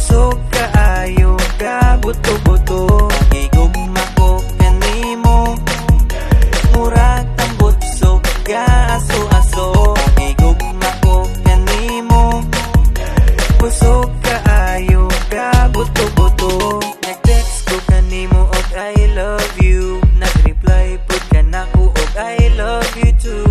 Busog kaayo ka buto-buto. Igugma ko kanimo Murag tambot so ka aso-aso. Igugma ko kanimo Busog kaayo ka buto-buto. Nag-text ko kanimo og oh, I love you. Nag-reply po ka na ko og I love you too.